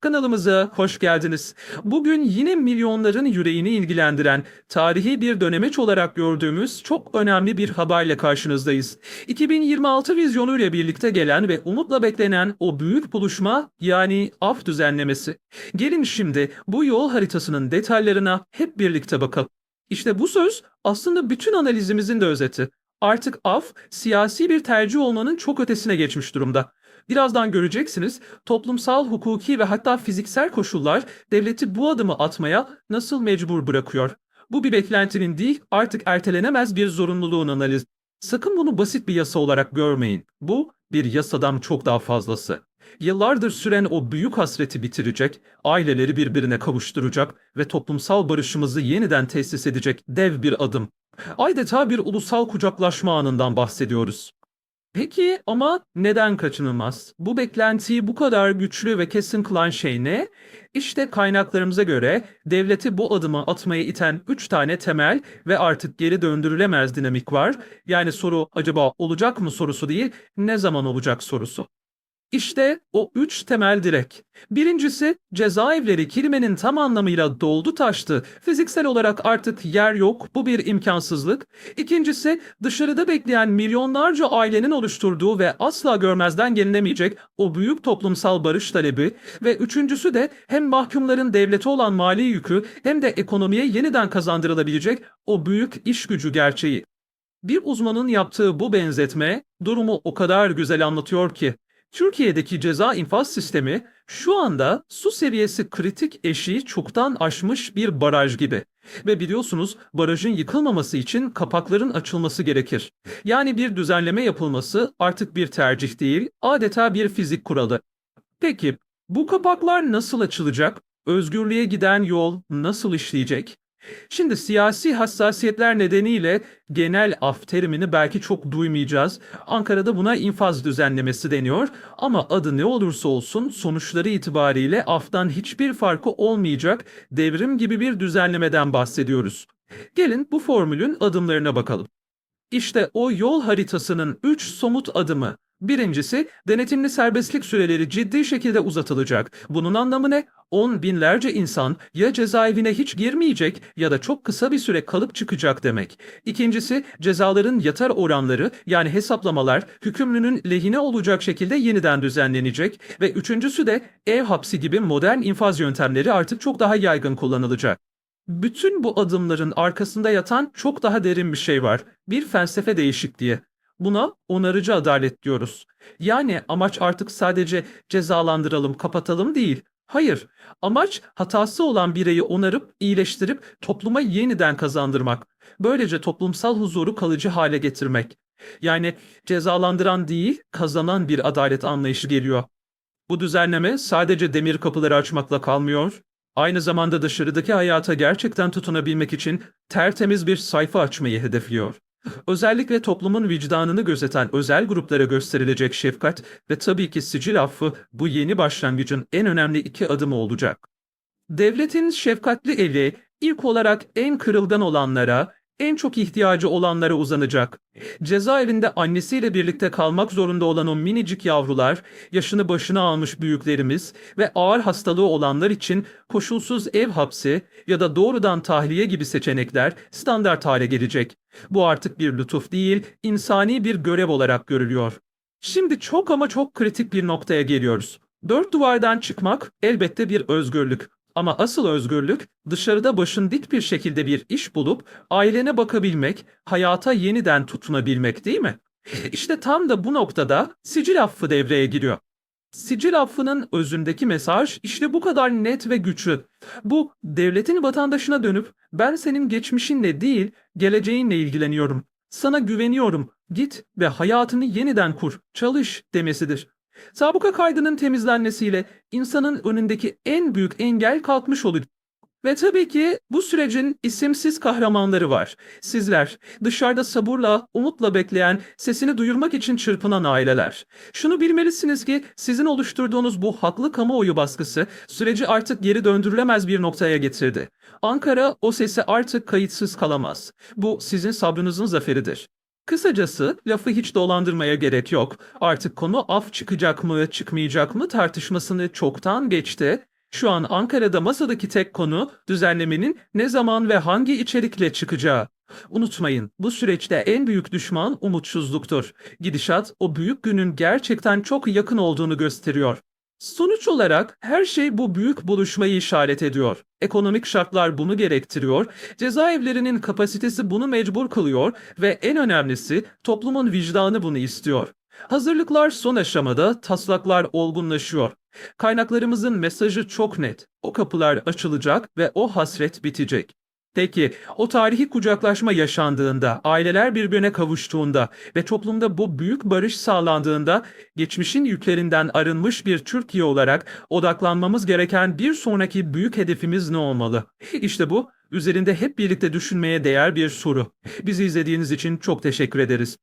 Kanalımıza hoş geldiniz. Bugün yine milyonların yüreğini ilgilendiren, tarihi bir dönemeç olarak gördüğümüz çok önemli bir haberle karşınızdayız. 2026 vizyonuyla birlikte gelen ve umutla beklenen o büyük buluşma yani af düzenlemesi. Gelin şimdi bu yol haritasının detaylarına hep birlikte bakalım. İşte bu söz aslında bütün analizimizin de özeti. Artık af siyasi bir tercih olmanın çok ötesine geçmiş durumda. Birazdan göreceksiniz toplumsal, hukuki ve hatta fiziksel koşullar devleti bu adımı atmaya nasıl mecbur bırakıyor. Bu bir beklentinin değil artık ertelenemez bir zorunluluğun analizi. Sakın bunu basit bir yasa olarak görmeyin. Bu bir yasadan çok daha fazlası. Yıllardır süren o büyük hasreti bitirecek, aileleri birbirine kavuşturacak ve toplumsal barışımızı yeniden tesis edecek dev bir adım. Adeta bir ulusal kucaklaşma anından bahsediyoruz. Peki ama neden kaçınılmaz? Bu beklentiyi bu kadar güçlü ve kesin kılan şey ne? İşte kaynaklarımıza göre devleti bu adımı atmaya iten 3 tane temel ve artık geri döndürülemez dinamik var. Yani soru acaba olacak mı sorusu değil, ne zaman olacak sorusu. İşte o üç temel direk. Birincisi cezaevleri kelimenin tam anlamıyla doldu taştı. Fiziksel olarak artık yer yok. Bu bir imkansızlık. İkincisi dışarıda bekleyen milyonlarca ailenin oluşturduğu ve asla görmezden gelinemeyecek o büyük toplumsal barış talebi. Ve üçüncüsü de hem mahkumların devlete olan mali yükü hem de ekonomiye yeniden kazandırılabilecek o büyük iş gücü gerçeği. Bir uzmanın yaptığı bu benzetme durumu o kadar güzel anlatıyor ki. Türkiye'deki ceza infaz sistemi şu anda su seviyesi kritik eşiği çoktan aşmış bir baraj gibi. Ve biliyorsunuz barajın yıkılmaması için kapakların açılması gerekir. Yani bir düzenleme yapılması artık bir tercih değil, adeta bir fizik kuralı. Peki bu kapaklar nasıl açılacak? Özgürlüğe giden yol nasıl işleyecek? Şimdi siyasi hassasiyetler nedeniyle genel af terimini belki çok duymayacağız. Ankara'da buna infaz düzenlemesi deniyor ama adı ne olursa olsun sonuçları itibariyle aftan hiçbir farkı olmayacak devrim gibi bir düzenlemeden bahsediyoruz. Gelin bu formülün adımlarına bakalım. İşte o yol haritasının 3 somut adımı. Birincisi, denetimli serbestlik süreleri ciddi şekilde uzatılacak. Bunun anlamı ne? On binlerce insan ya cezaevine hiç girmeyecek ya da çok kısa bir süre kalıp çıkacak demek. İkincisi, cezaların yatar oranları yani hesaplamalar hükümlünün lehine olacak şekilde yeniden düzenlenecek. Ve üçüncüsü de ev hapsi gibi modern infaz yöntemleri artık çok daha yaygın kullanılacak. Bütün bu adımların arkasında yatan çok daha derin bir şey var. Bir felsefe değişikliği. Buna onarıcı adalet diyoruz. Yani amaç artık sadece cezalandıralım, kapatalım değil. Hayır, amaç hatası olan bireyi onarıp, iyileştirip topluma yeniden kazandırmak. Böylece toplumsal huzuru kalıcı hale getirmek. Yani cezalandıran değil, kazanan bir adalet anlayışı geliyor. Bu düzenleme sadece demir kapıları açmakla kalmıyor. Aynı zamanda dışarıdaki hayata gerçekten tutunabilmek için tertemiz bir sayfa açmayı hedefliyor. Özellikle toplumun vicdanını gözeten özel gruplara gösterilecek şefkat ve tabii ki sicil affı bu yeni başlangıcın en önemli iki adımı olacak. Devletin şefkatli eli ilk olarak en kırılgan olanlara, en çok ihtiyacı olanlara uzanacak. Cezaevinde annesiyle birlikte kalmak zorunda olan o minicik yavrular, yaşını başına almış büyüklerimiz ve ağır hastalığı olanlar için koşulsuz ev hapsi ya da doğrudan tahliye gibi seçenekler standart hale gelecek. Bu artık bir lütuf değil, insani bir görev olarak görülüyor. Şimdi çok ama çok kritik bir noktaya geliyoruz. Dört duvardan çıkmak elbette bir özgürlük. Ama asıl özgürlük dışarıda başın dik bir şekilde bir iş bulup ailene bakabilmek, hayata yeniden tutunabilmek değil mi? İşte tam da bu noktada sicil affı devreye giriyor. Sicil affının özündeki mesaj işte bu kadar net ve güçlü. Bu devletin vatandaşına dönüp ben senin geçmişinle değil geleceğinle ilgileniyorum. Sana güveniyorum. Git ve hayatını yeniden kur, çalış demesidir. Sabıka kaydının temizlenmesiyle insanın önündeki en büyük engel kalkmış olur. Ve tabii ki bu sürecin isimsiz kahramanları var. Sizler, dışarıda sabırla, umutla bekleyen, sesini duyurmak için çırpınan aileler. Şunu bilmelisiniz ki sizin oluşturduğunuz bu haklı kamuoyu baskısı süreci artık geri döndürülemez bir noktaya getirdi. Ankara o sesi artık kayıtsız kalamaz. Bu sizin sabrınızın zaferidir. Kısacası lafı hiç dolandırmaya gerek yok. Artık konu af çıkacak mı çıkmayacak mı tartışmasını çoktan geçti. Şu an Ankara'da masadaki tek konu düzenlemenin ne zaman ve hangi içerikle çıkacağı. Unutmayın bu süreçte en büyük düşman umutsuzluktur. Gidişat o büyük günün gerçekten çok yakın olduğunu gösteriyor. Sonuç olarak her şey bu büyük buluşmayı işaret ediyor. Ekonomik şartlar bunu gerektiriyor, cezaevlerinin kapasitesi bunu mecbur kılıyor ve en önemlisi toplumun vicdanı bunu istiyor. Hazırlıklar son aşamada, taslaklar olgunlaşıyor. Kaynaklarımızın mesajı çok net. O kapılar açılacak ve o hasret bitecek. Peki o tarihi kucaklaşma yaşandığında, aileler birbirine kavuştuğunda ve toplumda bu büyük barış sağlandığında geçmişin yüklerinden arınmış bir Türkiye olarak odaklanmamız gereken bir sonraki büyük hedefimiz ne olmalı? İşte bu üzerinde hep birlikte düşünmeye değer bir soru. Bizi izlediğiniz için çok teşekkür ederiz.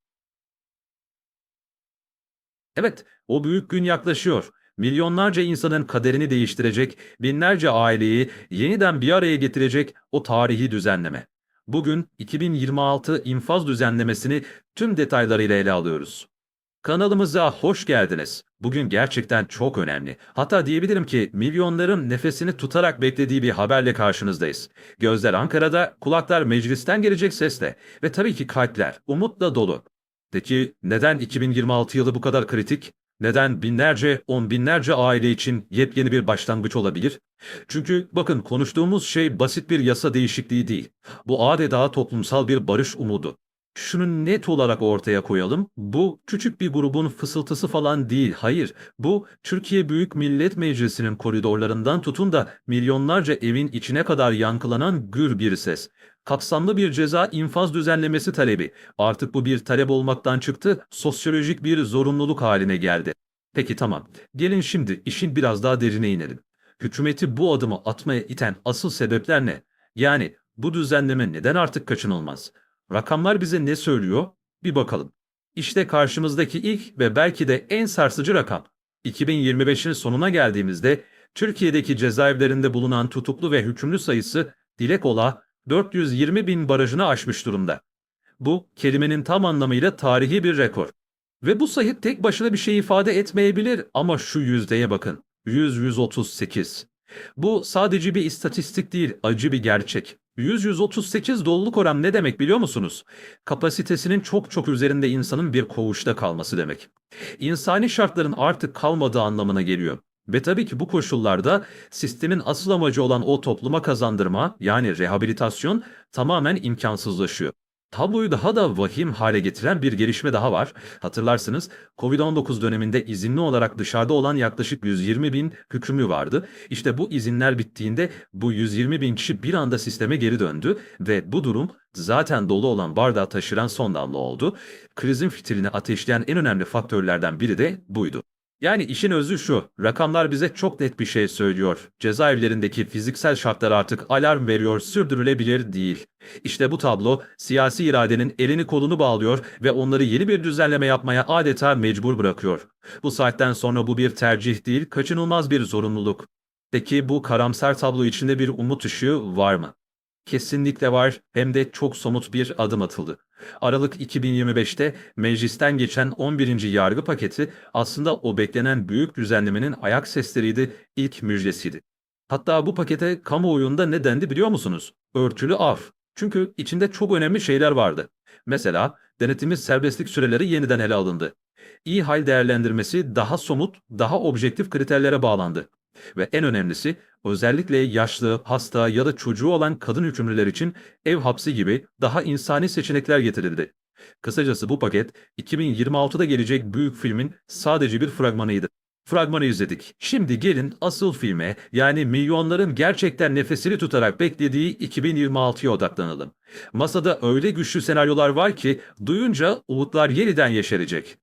Evet, o büyük gün yaklaşıyor. Milyonlarca insanın kaderini değiştirecek, binlerce aileyi yeniden bir araya getirecek o tarihi düzenleme. Bugün 2026 infaz düzenlemesini tüm detaylarıyla ele alıyoruz. Kanalımıza hoş geldiniz. Bugün gerçekten çok önemli. Hatta diyebilirim ki milyonların nefesini tutarak beklediği bir haberle karşınızdayız. Gözler Ankara'da, kulaklar meclisten gelecek sesle ve tabii ki kalpler umutla dolu. Peki neden 2026 yılı bu kadar kritik? Neden binlerce, on binlerce aile için yepyeni bir başlangıç olabilir? Çünkü bakın konuştuğumuz şey basit bir yasa değişikliği değil. Bu adeta toplumsal bir barış umudu. Şunu net olarak ortaya koyalım. Bu küçük bir grubun fısıltısı falan değil. Hayır, bu Türkiye Büyük Millet Meclisi'nin koridorlarından tutun da milyonlarca evin içine kadar yankılanan gür bir ses. Kapsamlı bir ceza infaz düzenlemesi talebi. Artık bu bir talep olmaktan çıktı, sosyolojik bir zorunluluk haline geldi. Peki tamam. Gelin şimdi işin biraz daha derine inelim. Hükümeti bu adımı atmaya iten asıl sebepler ne? Yani bu düzenleme neden artık kaçınılmaz? Rakamlar bize ne söylüyor? Bir bakalım. İşte karşımızdaki ilk ve belki de en sarsıcı rakam. 2025'in sonuna geldiğimizde Türkiye'deki cezaevlerinde bulunan tutuklu ve hükümlü sayısı dilek ola 420 bin barajını aşmış durumda. Bu kelimenin tam anlamıyla tarihi bir rekor. Ve bu sayı tek başına bir şey ifade etmeyebilir ama şu yüzdeye bakın. 100-138. Bu sadece bir istatistik değil, acı bir gerçek. 100-138 doluluk oran ne demek biliyor musunuz? Kapasitesinin çok çok üzerinde insanın bir koğuşta kalması demek. İnsani şartların artık kalmadığı anlamına geliyor. Ve tabii ki bu koşullarda sistemin asıl amacı olan o topluma kazandırma yani rehabilitasyon tamamen imkansızlaşıyor. Tabloyu daha da vahim hale getiren bir gelişme daha var. Hatırlarsınız Covid-19 döneminde izinli olarak dışarıda olan yaklaşık 120 bin hükümlü vardı. İşte bu izinler bittiğinde bu 120 bin kişi bir anda sisteme geri döndü ve bu durum zaten dolu olan bardağı taşıran son damla oldu. Krizin fitilini ateşleyen en önemli faktörlerden biri de buydu. Yani işin özü şu, rakamlar bize çok net bir şey söylüyor. Cezaevlerindeki fiziksel şartlar artık alarm veriyor, sürdürülebilir değil. İşte bu tablo siyasi iradenin elini kolunu bağlıyor ve onları yeni bir düzenleme yapmaya adeta mecbur bırakıyor. Bu saatten sonra bu bir tercih değil, kaçınılmaz bir zorunluluk. Peki bu karamsar tablo içinde bir umut ışığı var mı? Kesinlikle var hem de çok somut bir adım atıldı. Aralık 2025'te meclisten geçen 11. yargı paketi aslında o beklenen büyük düzenlemenin ayak sesleriydi, ilk müjdesiydi. Hatta bu pakete kamuoyunda ne dendi biliyor musunuz? Örtülü af. Çünkü içinde çok önemli şeyler vardı. Mesela denetimiz serbestlik süreleri yeniden ele alındı. İyi hal değerlendirmesi daha somut, daha objektif kriterlere bağlandı. Ve en önemlisi özellikle yaşlı, hasta ya da çocuğu olan kadın hükümlüler için ev hapsi gibi daha insani seçenekler getirildi. Kısacası bu paket 2026'da gelecek büyük filmin sadece bir fragmanıydı. Fragmanı izledik. Şimdi gelin asıl filme yani milyonların gerçekten nefesini tutarak beklediği 2026'ya odaklanalım. Masada öyle güçlü senaryolar var ki duyunca umutlar yeniden yeşerecek.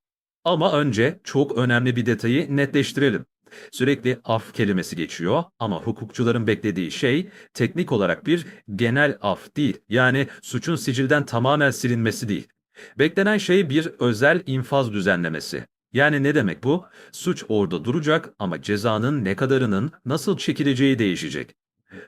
Ama önce çok önemli bir detayı netleştirelim. Sürekli af kelimesi geçiyor ama hukukçuların beklediği şey teknik olarak bir genel af değil. Yani suçun sicilden tamamen silinmesi değil. Beklenen şey bir özel infaz düzenlemesi. Yani ne demek bu? Suç orada duracak ama cezanın ne kadarının nasıl çekileceği değişecek.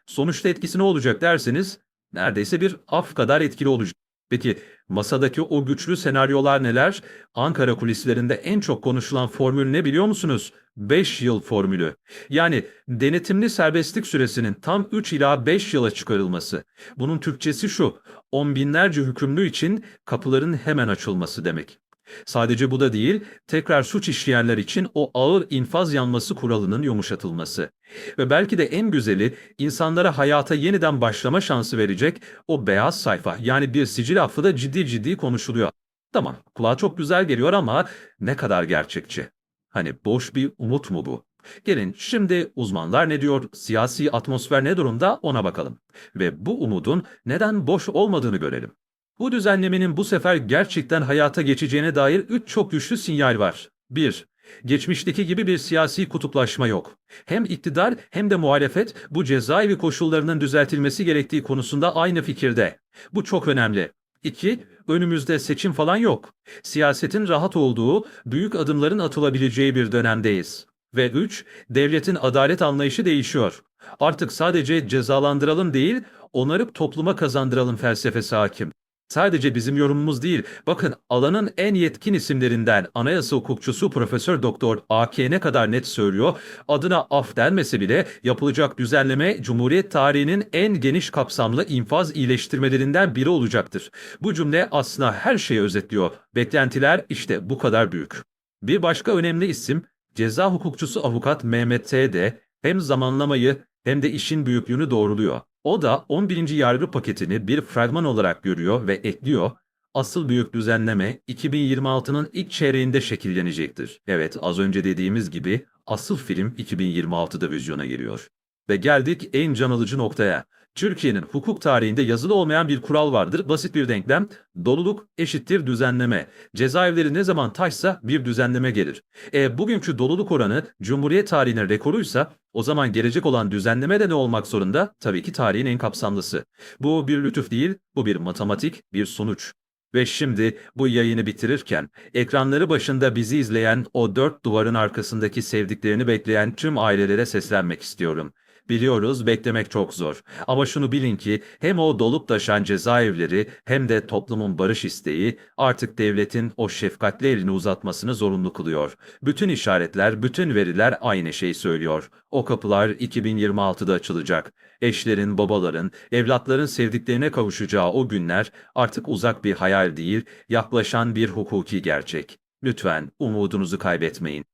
Sonuçta etkisi ne olacak derseniz neredeyse bir af kadar etkili olacak. Peki masadaki o güçlü senaryolar neler? Ankara kulislerinde en çok konuşulan formül ne biliyor musunuz? 5 yıl formülü. Yani denetimli serbestlik süresinin tam 3 ila 5 yıla çıkarılması. Bunun Türkçesi şu, on binlerce hükümlü için kapıların hemen açılması demek. Sadece bu da değil, tekrar suç işleyenler için o ağır infaz yanması kuralının yumuşatılması. Ve belki de en güzeli insanlara hayata yeniden başlama şansı verecek o beyaz sayfa yani bir sicil affı da ciddi ciddi konuşuluyor. Tamam, kulağa çok güzel geliyor ama ne kadar gerçekçi? Hani boş bir umut mu bu? Gelin şimdi uzmanlar ne diyor, siyasi atmosfer ne durumda ona bakalım. Ve bu umudun neden boş olmadığını görelim. Bu düzenlemenin bu sefer gerçekten hayata geçeceğine dair üç çok güçlü sinyal var. 1. Geçmişteki gibi bir siyasi kutuplaşma yok. Hem iktidar hem de muhalefet bu cezaevi koşullarının düzeltilmesi gerektiği konusunda aynı fikirde. Bu çok önemli. 2. Önümüzde seçim falan yok. Siyasetin rahat olduğu, büyük adımların atılabileceği bir dönemdeyiz. Ve 3. Devletin adalet anlayışı değişiyor. Artık sadece cezalandıralım değil, onarıp topluma kazandıralım felsefesi hakim. Sadece bizim yorumumuz değil. Bakın alanın en yetkin isimlerinden anayasa hukukçusu Profesör Doktor AK ne kadar net söylüyor. Adına af denmese bile yapılacak düzenleme Cumhuriyet tarihinin en geniş kapsamlı infaz iyileştirmelerinden biri olacaktır. Bu cümle aslında her şeyi özetliyor. Beklentiler işte bu kadar büyük. Bir başka önemli isim ceza hukukçusu avukat Mehmet T. de hem zamanlamayı hem de işin büyüklüğünü doğruluyor. O da 11. yargı paketini bir fragman olarak görüyor ve ekliyor. Asıl büyük düzenleme 2026'nın ilk çeyreğinde şekillenecektir. Evet az önce dediğimiz gibi asıl film 2026'da vizyona giriyor. Ve geldik en can alıcı noktaya. Türkiye'nin hukuk tarihinde yazılı olmayan bir kural vardır. Basit bir denklem. Doluluk eşittir düzenleme. Cezaevleri ne zaman taşsa bir düzenleme gelir. E bugünkü doluluk oranı Cumhuriyet tarihinin rekoruysa o zaman gelecek olan düzenleme de ne olmak zorunda? Tabii ki tarihin en kapsamlısı. Bu bir lütuf değil, bu bir matematik, bir sonuç. Ve şimdi bu yayını bitirirken ekranları başında bizi izleyen o dört duvarın arkasındaki sevdiklerini bekleyen tüm ailelere seslenmek istiyorum. Biliyoruz beklemek çok zor. Ama şunu bilin ki hem o dolup taşan cezaevleri hem de toplumun barış isteği artık devletin o şefkatli elini uzatmasını zorunlu kılıyor. Bütün işaretler, bütün veriler aynı şeyi söylüyor. O kapılar 2026'da açılacak. Eşlerin, babaların, evlatların sevdiklerine kavuşacağı o günler artık uzak bir hayal değil, yaklaşan bir hukuki gerçek. Lütfen umudunuzu kaybetmeyin.